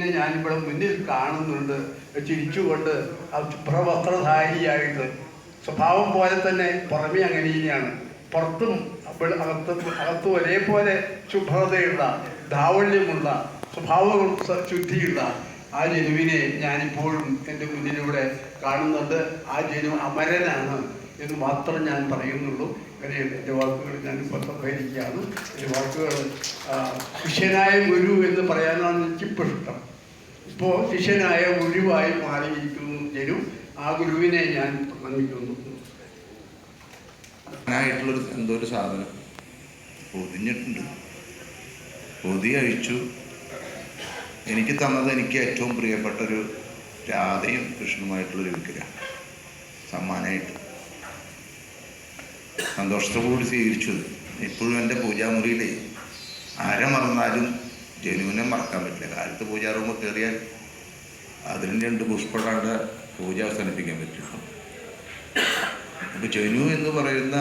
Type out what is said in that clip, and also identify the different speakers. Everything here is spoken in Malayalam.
Speaker 1: ജനുവിനെ ഞാനിവിടെ മുന്നിൽ കാണുന്നുണ്ട്. ചിരിച്ചുകൊണ്ട് ആ ശുഭ്രവസ്ത്രധാരിയായിട്ട് സ്വഭാവം പോലെ തന്നെ പുറമെ അങ്ങനെ തന്നെയാണ് പുറത്തും അകത്ത് അകത്തും ഒരേപോലെ ശുഭ്രതയുള്ള ധാവള്യമുള്ള സ്വഭാവം ശുദ്ധിയുള്ള ആ ജനുവിനെ ഞാനിപ്പോഴും എന്റെ മുന്നിലൂടെ കാണുന്നുണ്ട്. ആ ജനു അമരനാണ്. എന്ന് മാത്രം ഞാൻ പറയുന്നുള്ളൂ. അങ്ങനെ എന്റെ വാക്കുകൾ ഞാൻ ഇപ്പോൾ എന്റെ വാക്കുകൾ ശിഷ്യനായ ഗുരു എന്ന് പറയാനാണ് എനിക്കിപ്പോൾ ഇഷ്ടം ഇപ്പോൾ ശിഷ്യനായ ഗുരുവായി മാറിയിരിക്കുന്നു ജനു. ആ ഗുരുവിനെ ഞാൻ പ്രണമിക്കുന്നു
Speaker 2: ആയിട്ടുള്ളൊരു എന്തോ ഒരു സാധനം പൊതിഞ്ഞിട്ടുണ്ട്. പൊതി അഴിച്ചു. എനിക്ക് തന്നത് എനിക്ക് ഏറ്റവും പ്രിയപ്പെട്ടൊരു രാധയും കൃഷ്ണനുമായിട്ടുള്ളൊരു വിഗ്രഹം. സമ്മാനമായിട്ട്. സന്തോഷത്തോടുകൂടി സ്വീകരിച്ചത്. ഇപ്പോഴും എന്റെ പൂജാമുറിയിൽ ആരെ മറന്നാലും ജനുവിനെ മറക്കാൻ പറ്റില്ല കാലത്ത് പൂജാ റൂമിൽ കയറിയാൽ അതിന് രണ്ട് പുഷ്പടാണ്ട് പൂജ അവസാനിപ്പിക്കാൻ പറ്റും അപ്പോൾ ജനു എന്ന് പറയുന്ന